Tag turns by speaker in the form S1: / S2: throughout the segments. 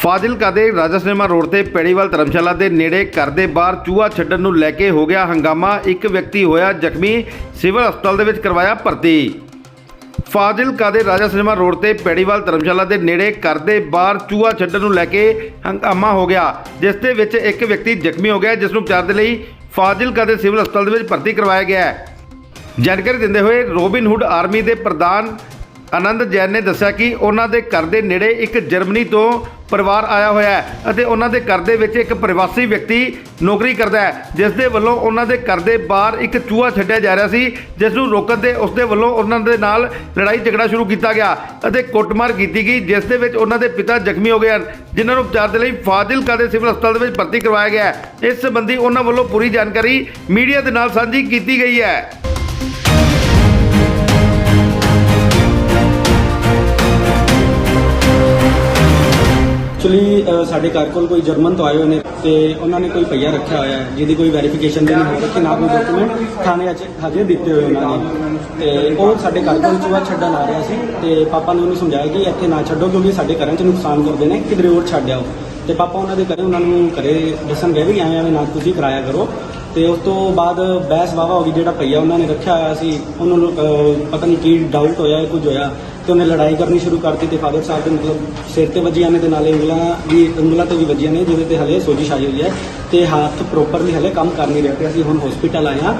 S1: ਫਾਜ਼ਿਲਕਾ ਦੇ ਰਾਜਾ cinema road ਤੇ ਪੈੜੀਵਾਲ ਧਰਮਸ਼ਾਲਾ ਦੇ ਨੇੜੇ ਘਰ ਦੇ ਬਾਹਰ ਚੂਹਾ ਛੱਡਣ ਨੂੰ ਲੈ ਕੇ ਹੋ ਗਿਆ ਹੰਗਾਮਾ। ਇੱਕ ਵਿਅਕਤੀ ਹੋਇਆ, ਜ਼ਖਮੀ, ਸਿਵਲ ਹਸਪਤਾਲ ਦੇ ਵਿੱਚ ਕਰਵਾਇਆ ਭਰਤੀ। ਫਾਜ਼ਿਲਕਾ ਦੇ ਰਾਜਾ ਸਿਨੇਮਾ ਰੋਡ ਤੇ ਪੈੜੀਵਾਲ ਧਰਮਸ਼ਾਲਾ ਦੇ ਨੇੜੇ ਘਰ ਦੇ ਬਾਹਰ ਚੂਹਾ ਛੱਡਣ ਨੂੰ ਲੈ ਕੇ ਹੰਗਾਮਾ ਹੋ ਗਿਆ, ਜਿਸ ਦੇ ਵਿੱਚ ਇੱਕ ਵਿਅਕਤੀ ਜ਼ਖਮੀ ਹੋ ਗਿਆ, ਜਿਸ ਨੂੰ ਉਪਚਾਰ ਦੇ ਲਈ ਫਾਜ਼ਿਲਕਾ ਦੇ ਸਿਵਲ ਹਸਪਤਾਲ ਦੇ ਵਿੱਚ ਭਰਤੀ ਕਰਵਾਇਆ ਗਿਆ ਹੈ। ਜਾਣਕਾਰੀ ਦਿੰਦੇ ਹੋਏ ਰੋਬਿਨਹੁੱਡ ਆਰਮੀ ਦੇ ਪ੍ਰਧਾਨ ਆਨੰਦ ਜੈਨ ਨੇ ਦੱਸਿਆ ਕਿ ਉਹਨਾਂ ਦੇ ਘਰ ਦੇ ਨੇੜੇ ਇੱਕ ਜਰਮਨੀ ਤੋਂ ਪਰਿਵਾਰ ਆਇਆ ਹੋਇਆ ਹੈ ਅਤੇ ਉਹਨਾਂ ਦੇ ਘਰ ਦੇ ਵਿੱਚ ਇੱਕ ਪ੍ਰਵਾਸੀ ਵਿਅਕਤੀ ਨੌਕਰੀ ਕਰਦਾ ਹੈ, ਜਿਸ ਦੇ ਵੱਲੋਂ ਉਹਨਾਂ ਦੇ ਘਰ ਦੇ ਬਾਹਰ ਇੱਕ ਚੂਹਾ ਛੱਡਿਆ ਜਾ ਰਿਹਾ ਸੀ, ਜਿਸ ਨੂੰ ਰੋਕਣ ਦੇ ਉਸ ਦੇ ਵੱਲੋਂ ਉਹਨਾਂ ਦੇ ਨਾਲ ਲੜਾਈ ਝਗੜਾ ਸ਼ੁਰੂ ਕੀਤਾ ਗਿਆ ਅਤੇ ਕੁੱਟਮਾਰ ਕੀਤੀ ਗਈ, ਜਿਸ ਦੇ ਵਿੱਚ ਉਹਨਾਂ ਦੇ ਪਿਤਾ ਜ਼ਖਮੀ ਹੋ ਗਏ ਹਨ। ਜਿਨ੍ਹਾਂ ਨੂੰ ਉਪਚਾਰ ਦੇ ਲਈ ਫਾਜ਼ਿਲਕਾ ਦੇ ਸਿਵਲ ਹਸਪਤਾਲ ਦੇ ਵਿੱਚ ਭਰਤੀ ਕਰਵਾਇਆ ਗਿਆ ਹੈ। ਇਸ ਸੰਬੰਧੀ ਉਹਨਾਂ ਵੱਲੋਂ ਪੂਰੀ ਜਾਣਕਾਰੀ ਮੀਡੀਆ ਦੇ ਨਾਲ ਸਾਂਝੀ ਕੀਤੀ ਗਈ ਹੈ।
S2: ਐਕਚੁਅਲੀ ਸਾਡੇ ਘਰ ਕੋਲ ਕੋਈ ਜਰਮਨ ਤੋਂ ਆਏ ਹੋਏ ਨੇ ਤੇ ਉਹਨਾਂ ਨੇ ਕੋਈ ਪਈਆ ਰੱਖਿਆ ਹੋਇਆ ਹੈ, ਜਿਹਦੀ ਕੋਈ ਵੈਰੀਫਿਕੇਸ਼ਨ ਦੇ ਨਹੀਂ ਹੋ ਰੱਖੀ ਨਾ ਕੋਈ ਡਾਕੂਮੈਂਟ ਥਾਣੇ 'ਚ ਹਜੇ ਦਿੱਤੇ ਹੋਏ ਉਹਨਾਂ ਨੇ। ਤੇ ਉਹ ਸਾਡੇ ਘਰ ਕੋਲ ਚੂਹਾ ਛੱਡਣ ਆ ਰਿਹਾ ਸੀ ਤੇ ਪਾਪਾ ਨੇ ਉਹਨੂੰ ਸਮਝਾਇਆ ਕਿ ਇੱਥੇ ਨਾ ਛੱਡੋ ਕਿਉਂਕਿ ਸਾਡੇ ਘਰਾਂ 'ਚ ਨੁਕਸਾਨ ਕਰਦੇ ਨੇ, ਕਿਧਰੇ ਹੋਰ ਛੱਡ ਆਓ। ਤੇ ਪਾਪਾ ਉਹਨਾਂ ਦੇ ਘਰੇ, ਉਹਨਾਂ ਨੂੰ ਘਰੇ ਦੱਸਣ ਗਏ ਵੀ ਐਵੇਂ ਐਵੇਂ ਨਾ ਤੁਸੀਂ ਕਰਾਇਆ ਕਰੋ। ਤੇ ਉਸ ਤੋਂ ਬਾਅਦ ਬਹਿਸ ਵਾਵਾ ਹੋ ਗਈ, ਜਿਹੜਾ ਭਈਆ ਉਹਨਾਂ ਨੇ ਰੱਖਿਆ ਹੋਇਆ ਸੀ, ਉਹਨਾਂ ਨੂੰ ਪਤਾ ਨਹੀਂ ਕੀ ਡਾਊਟ ਹੋਇਆ ਕੁਝ ਹੋਇਆ। ਤੇ ਉਹਨੇ ਲੜਾਈ ਕਰਨੀ ਸ਼ੁਰੂ ਕਰਤੀ ਤੇ ਫਾਦਰ ਸਾਹਿਬ ਦੇ ਮਤਲਬ ਸਿਰ ਤੇ ਵੱਜੀਆਂ ਨੇ ਤੇ ਨਾਲੇ ਉਂਗਲਾਂ ਵੀ, ਉਂਗਲਾਂ ਤੇ ਵੀ ਵੱਜੀਆਂ ਨੇ, ਜਿਹਦੇ ਤੇ ਹਲੇ ਸੋਜਿਸ਼ ਆਈ ਹੋਈ ਹੈ ਤੇ ਹੱਥ ਪ੍ਰੋਪਰਲੀ ਹਲੇ ਕੰਮ ਕਰ ਨਹੀਂ ਰਹੇ ਤੇ ਅਸੀਂ ਹੁਣ ਹਸਪੀਟਲ ਆਏ ਹਾਂ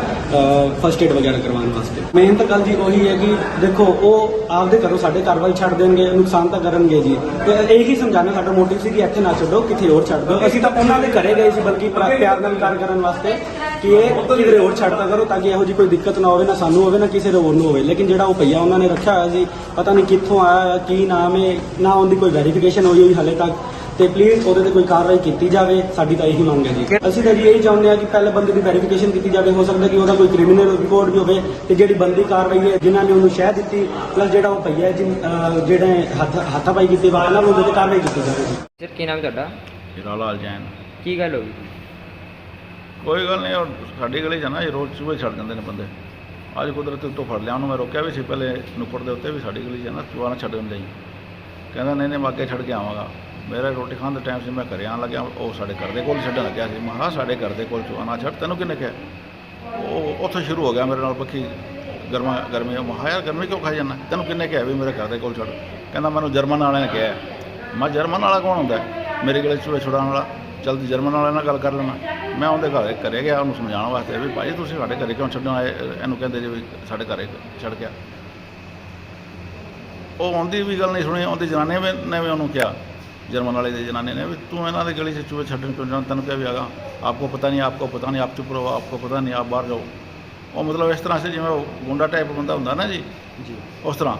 S2: ਫਸਟ ਏਡ ਵਗੈਰਾ ਕਰਵਾਉਣ ਵਾਸਤੇ। ਮੇਨ ਤਾਂ ਗੱਲ ਜੀ ਉਹੀ ਹੈ ਕਿ ਦੇਖੋ, ਉਹ ਆਪਦੇ ਘਰੋਂ ਸਾਡੇ ਘਰ ਵੱਲ ਛੱਡ ਦੇਣਗੇ, ਨੁਕਸਾਨ ਤਾਂ ਕਰਨਗੇ ਜੀ। ਤੇ ਇਹੀ ਸਮਝਾਉਣਾ ਸਾਡਾ ਮੋਟਿਵ ਸੀ ਕਿ ਇੱਥੇ ਨਾ ਛੱਡੋ, ਕਿਤੇ ਹੋਰ ਛੱਡ ਦਿਓ। ਅਸੀਂ ਤਾਂ ਉਹਨਾਂ ਦੇ ਘਰੇ ਗਏ ਸੀ, ਬਲਕਿ ਪਿਆਰ ਨਾਲ ਗੱਲ ਕਰਨ ਵਾਸਤੇ। ਕਿ ਇਹ ਕਿਧਰੇ ਹੋਰ ਛੱਡਦਾ ਕਰੋ ਤਾਂ ਕਿ ਇਹੋ ਜੀ ਕੋਈ ਦਿੱਕਤ ਨਾ ਹੋਵੇ ਨਾ ਸਾਨੂੰ ਹੋਵੇ ਨਾ ਕਿਸੇ ਹੋਰ ਨੂੰ ਹੋਵੇ। ਲੇਕਿਨ ਜਿਹੜਾ ਉਹ ਭਈਆ ਉਹਨਾਂ ਨੇ ਰੱਖਿਆ ਹੋਇਆ ਸੀ ਪਤਾ ਨਹੀਂ ਕਿੱਥੋਂ ਆਇਆ ਕੀ ਨਾਮ ਹੈ ਨਾ ਉਹਦੀ ਕੋਈ ਵੈਰੀਫਿਕੇਸ਼ਨ ਹੋਈ ਹੋਈ ਹਲੇ ਤੱਕ। ਤੇ ਪਲੀਜ਼ ਉਹਦੇ ਤੇ ਕੋਈ ਕਾਰਵਾਈ ਕੀਤੀ ਜਾਵੇ ਸਾਡੀ ਤਾਂ ਇਹੀ ਮੰਗ ਹੈ ਜੀ। ਅਸੀਂ ਤਾਂ ਜੀ ਇਹੀ ਚਾਹੁੰਦੇ ਹਾਂ ਕਿ ਪਹਿਲੇ ਬੰਦੇ ਦੀ ਵੈਰੀਫਿਕੇਸ਼ਨ ਕੀਤੀ ਜਾਵੇ ਹੋ ਸਕਦਾ ਕਿ ਉਹਦਾ ਕੋਈ ਕ੍ਰਿਮੀਨਲ ਰਿਪੋਰਟ ਵੀ ਹੋਵੇ ਤੇ ਜਿਹੜੀ ਬੰਦੀ ਕਾਰਵਾਈ ਹੈ ਜਿਨ੍ਹਾਂ ਨੇ ਉਹਨੂੰ ਸ਼ਹਿ ਦਿੱਤੀ ਪਲੱਸ ਜਿਹੜਾ ਉਹ ਭਈਆ ਹੈ ਜਿਨ ਜਿਹੜੇ ਹੱਥ ਹੱਥਾਪਾਈ ਕੀਤੀ ਵਾਲਾ ਨਾਲ ਉਹਦੇ ਤੇ ਕਾਰਵਾਈ ਕੀਤੀ ਜਾਵੇ ਜੀ।
S3: ਸਰ ਕੀ ਨਾਮ ਹੈ ਤੁਹਾਡਾ?
S4: ਹੀਰਾ ਲਾਲ ਜੈਨ।
S3: ਕੀ ਗੱਲ ਹੋ ਗਈ?
S4: ਕੋਈ ਗੱਲ ਨਹੀਂ ਉਹ ਸਾਡੀ ਗਲੀ 'ਚ ਨਾ ਇਹ ਰੋਜ਼ ਚੂਹੇ ਛੱਡ ਜਾਂਦੇ ਨੇ ਬੰਦੇ। ਅੱਜ ਕੁਦਰਤ ਉੱਤੋਂ ਫੜ ਲਿਆ, ਉਹਨੂੰ ਮੈਂ ਰੋਕਿਆ ਵੀ ਸੀ, ਪਹਿਲੇ ਨੁੱਕੜ ਦੇ ਉੱਤੇ ਵੀ ਸਾਡੀ ਗਲੀ 'ਚ ਨਾ, ਚੂਹਾ ਨਾ ਛੱਡਣ ਲਈ ਕਹਿੰਦਾ, ਨਹੀਂ ਨਹੀਂ, ਮੈਂ ਅੱਗੇ ਛੱਡ ਕੇ ਆਵਾਂਗਾ। ਮੇਰਾ ਰੋਟੀ ਖਾਣ ਦਾ ਟਾਈਮ ਸੀ, ਮੈਂ ਘਰੇ ਆਉਣ ਲੱਗਿਆ, ਉਹ ਸਾਡੇ ਘਰ ਦੇ ਕੋਲ ਛੱਡਣ ਲੱਗਿਆ ਸੀ। ਮੈਂ ਕਿਹਾ, ਸਾਡੇ ਘਰ ਦੇ ਕੋਲ ਚੂਹਾ ਨਾ ਛੱਡ, ਤੈਨੂੰ ਕਿਹਨੇ ਕਿਹਾ? ਉਹ ਉੱਥੇ ਸ਼ੁਰੂ ਹੋ ਗਿਆ ਮੇਰੇ ਨਾਲ ਪੱਖੀ ਗਰਮਾ, ਗਰਮੀ। ਮੈਂ ਕਿਹਾ, ਯਾਰ, ਗਰਮੀ ਕਿਉਂ ਖਾਈ ਜਾਂਦਾ? ਤੈਨੂੰ ਕਿਹਨੇ ਕਿਹਾ ਵੀ ਮੇਰੇ ਘਰ ਦੇ ਕੋਲ ਛੱਡ? ਕਹਿੰਦਾ, ਮੈਨੂੰ ਜਰਮਨ ਵਾਲਿਆਂ ਨੇ ਕਿਹਾ ਮੈਂ ਜਰਮਨ ਵਾਲਾ ਕੌਣ ਹੁੰਦਾ ਮੇਰੇ ਗਲੇ 'ਚ ਚੂਹੇ ਛੁਡਾਉਣ ਵਾਲਾ? ਜਲਦੀ ਜਰਮਨ ਵਾਲੇ ਨਾਲ ਗੱਲ ਕਰ ਲੈਣਾ। ਮੈਂ ਉਹਦੇ ਘਰ ਘਰੇ ਗਿਆ ਉਹਨੂੰ ਸਮਝਾਉਣ ਵਾਸਤੇ ਵੀ ਭਾਈ ਤੁਸੀਂ ਸਾਡੇ ਘਰੇ ਕਿਉਂ ਛੱਡਣ ਆਏ ਇਹਨੂੰ ਕਹਿੰਦੇ ਜੀ ਵੀ ਸਾਡੇ ਘਰੇ ਛੱਡ ਗਿਆ। ਉਹ ਆਉਂਦੀ ਵੀ ਗੱਲ ਨਹੀਂ ਸੁਣੀ ਉਹਦੀ ਜਨਾਨੀ ਵੀ ਨੇ ਵੀ ਉਹਨੂੰ ਕਿਹਾ ਜਰਮਨ ਵਾਲੇ ਦੀ ਜਨਾਨੀ ਨੇ ਵੀ ਤੂੰ ਇਹਨਾਂ ਦੀ ਗਲੀ 'ਚ ਚੂਹੇ ਛੱਡਣ ਕਿਉਂ ਜਾਣਾ? ਤੈਨੂੰ ਕਿਹਾ ਵੀ ਆਗਾ ਆਪਕੋ ਪਤਾ ਨਹੀਂ ਆਪਕੋ ਪਤਾ ਨਹੀਂ ਆਪ ਚੁੱਪ ਰਹੋ ਆਪਕੋ ਪਤਾ ਨਹੀਂ ਆਪ ਬਾਹਰ ਜਾਓ। ਉਹ ਮਤਲਬ ਇਸ ਤਰ੍ਹਾਂ ਸੀ ਜਿਵੇਂ ਉਹ ਗੁੰਡਾ ਟਾਈਪ ਬੰਦਾ ਹੁੰਦਾ ਨਾ ਜੀ।
S2: ਜੀ।
S4: ਉਸ ਤਰ੍ਹਾਂ।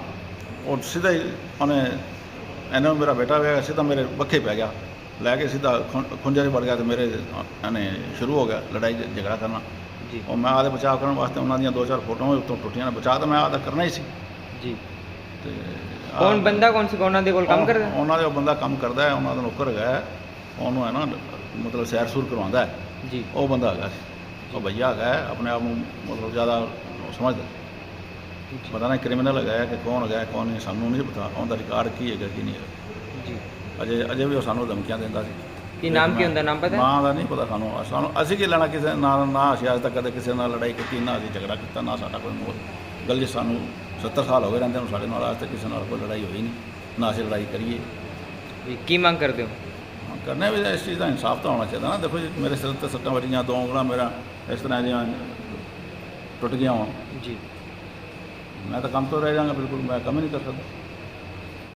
S4: ਉਹ ਸਿੱਧਾ ਹੀ ਉਹਨੇ ਇਹਨਾਂ ਮੇਰਾ ਬੇਟਾ ਹੋਇਆ ਸਿੱਧਾ ਮੇਰੇ ਬੱਖੇ ਪੈ ਗਿਆ। ਲੈ ਕੇ ਸਿੱਧਾ ਖੁੰਝੇ 'ਚ ਵੜ ਗਿਆ ਤੇ ਮੇਰੇ ਇਹਨੇ ਸ਼ੁਰੂ ਹੋ ਗਿਆ ਲੜਾਈ ਝਗੜਾ ਕਰਨਾ।
S3: ਜੀ।
S4: ਉਹ ਮੈਂ ਆਦੇ ਬਚਾਅ ਕਰਨ ਵਾਸਤੇ ਉਹਨਾਂ ਦੀਆਂ ਦੋ ਚਾਰ ਫੋਟੋਆਂ ਉੱਤੋਂ ਟੁੱਟੀਆਂ ਨੇ। ਬਚਾਅ ਤਾਂ ਮੈਂ ਆਦਾ ਕਰਨਾ ਹੀ ਸੀ।
S3: ਜੀ।
S4: ਤੇ
S3: ਕੌਣ ਬੰਦਾ ਕੌਣ ਸੀ ਉਹਨਾਂ ਦੇ ਕੋਲ ਕੰਮ ਕਰਦਾ?
S4: ਉਹਨਾਂ ਦੇ ਉਹ ਬੰਦਾ ਕੰਮ ਕਰਦਾ ਹੈ ਉਹਨਾਂ ਦਾ ਨੌਕਰ ਹੈਗਾ। ਉਹਨੂੰ ਹੈ ਨਾ ਮਤਲਬ ਸੈਰ ਸੂਰ ਕਰਵਾਉਂਦਾ ਹੈ।
S3: ਜੀ।
S4: ਉਹ ਬੰਦਾ ਹੈਗਾ ਸੀ। ਉਹ ਭਈਆ ਹੈਗਾ ਹੈ, ਆਪਣੇ ਆਪ ਨੂੰ ਮਤਲਬ ਜ਼ਿਆਦਾ ਸਮਝਦਾ। ਪਤਾ ਨਹੀਂ ਕ੍ਰਿਮੀਨਲ ਹੈਗਾ ਕਿ ਕੌਣ ਹੈਗਾ ਕੌਣ ਨਹੀਂ ਸਾਨੂੰ ਨਹੀਂ ਪਤਾ। ਉਹਦਾ ਰਿਕਾਰਡ ਕੀ ਹੈਗਾ ਕੀ ਨਹੀਂ ਹੈਗਾ।
S3: ਜੀ।
S4: ਅਜੇ ਅਜੇ ਵੀ ਉਹ ਸਾਨੂੰ ਧਮਕੀਆਂ ਦਿੰਦਾ ਸੀ।
S3: ਕੀ ਨਾਮ ਕੀ ਹੁੰਦਾ? ਨਾਮ ਪਤਾ?
S4: ਨਾਂ ਦਾ ਨਹੀਂ ਪਤਾ ਸਾਨੂੰ। ਸਾਨੂੰ ਅਸੀਂ ਕੀ ਲੈਣਾ ਕਿਸੇ ਨਾਲ? ਨਾ ਅਸੀਂ ਅੱਜ ਤੱਕ ਕਦੇ ਕਿਸੇ ਨਾਲ ਲੜਾਈ ਕੀਤੀ ਨਾ ਅਸੀਂ ਝਗੜਾ ਕੀਤਾ ਨਾ ਸਾਡਾ ਕੋਈ ਮੋਹ। ਗੱਲ ਜੀ ਸਾਨੂੰ 70 ਸਾਲ ਹੋ ਗਏ ਰਹਿੰਦੇ ਨੂੰ ਸਾਡੇ ਨਾਲ ਅੱਜ ਤੱਕ ਕਿਸੇ ਨਾਲ ਕੋਈ ਲੜਾਈ ਹੋਈ ਨਹੀਂ। ਨਾ ਅਸੀਂ ਲੜਾਈ ਕਰੀਏ।
S3: ਜੀ ਕੀ ਮੰਗ ਕਰਦੇ
S4: ਹੋ? ਕਰਨਾ ਵੀ ਇਸ ਚੀਜ਼ ਦਾ ਇਨਸਾਫ ਤਾਂ ਹੋਣਾ ਚਾਹੀਦਾ ਨਾ। ਦੇਖੋ ਜੀ ਮੇਰੇ ਸਿਰ ਤੇ ਸੱਟਾਂ ਵੱਜੀਆਂ ਦੋ ਉਂਗਲਾਂ ਮੇਰਾ ਇਸ ਤਰ੍ਹਾਂ ਜਿਹਾ ਟੁੱਟ ਗਿਆ ਹਾਂ
S3: ਜੀ।
S4: ਮੈਂ ਤਾਂ ਕੰਮ ਤੋਂ ਰਹਿ ਜਾਵਾਂਗਾ ਬਿਲਕੁਲ ਮੈਂ ਕੰਮ ਹੀ ਨਹੀਂ ਕਰ ਸਕਦਾ।